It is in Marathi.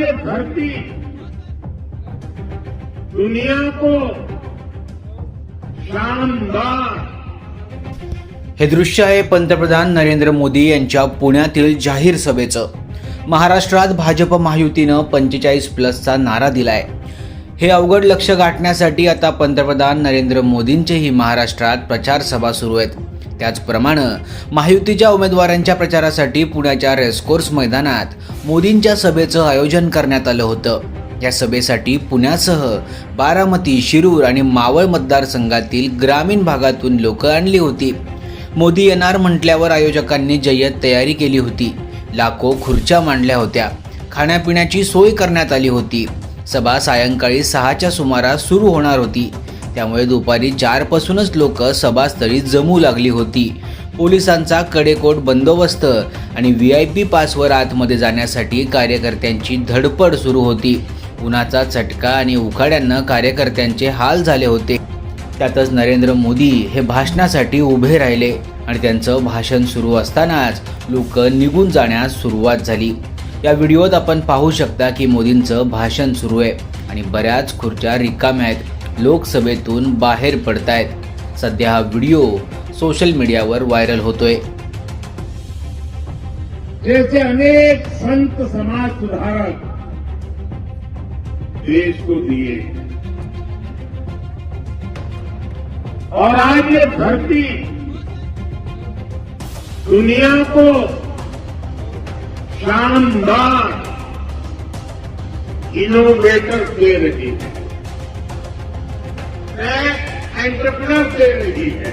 ये धरती दुनिया को शानदार। हे दृश्य आहे पंतप्रधान नरेंद्र मोदी यांच्या पुण्यातील जाहीर सभेचं. महाराष्ट्रात भाजप महायुतीनं पंचेचाळीस प्लसचा नारा दिलाय. हे अवघड लक्ष गाठण्यासाठी आता पंतप्रधान नरेंद्र मोदींचेही महाराष्ट्रात प्रचारसभा सुरू आहेत. त्याचप्रमाणे महायुतीच्या उमेदवारांच्या प्रचारासाठी पुण्याच्या रेसकोर्स मैदानात मोदींच्या सभेचं आयोजन करण्यात आलं होतं. या सभेसाठी पुण्यासह बारामती शिरूर आणि मावळ मतदारसंघातील ग्रामीण भागातून लोक आणली होती. मोदी येणार म्हटल्यावर आयोजकांनी जय्यत तयारी केली होती. लाखो खुर्च्या मांडल्या होत्या. खाण्यापिण्याची सोय करण्यात आली होती. सभा सायंकाळी सहाच्या सुमारास सुरू होणार होती. त्यामुळे दुपारी चारपासूनच लोक सभास्थळी जमू लागली होती. पोलिसांचा कडेकोट बंदोबस्त आणि व्ही आय पी पासवर आतमध्ये जाण्यासाठी कार्यकर्त्यांची धडपड सुरू होती. उन्हाचा चटका आणि उखाड्यांना कार्यकर्त्यांचे हाल झाले होते. त्यातच नरेंद्र मोदी हे भाषणासाठी उभे राहिले आणि त्यांचं भाषण सुरू असतानाच लोक निघून जाण्यास सुरुवात झाली. या व्हिडिओत आपण पाहू शकता की मोदींचं भाषण सुरू आहे आणि बऱ्याच खुर्च्या रिकाम्या आहेत. लोकसभेतून बाहेर पडतायत. सध्या हा व्हिडिओ सोशल मीडियावर व्हायरल होतोय. जैसे अनेक संत समाज सुधारक देश को दिए। और आज ये धरती दुनिया को शानदार इनोवेटर दे रही है। ਮੈਂ ਐਂਟਰਪ੍ਰੀਨਰ ਦੇ ਰਹੀ ਹੈ।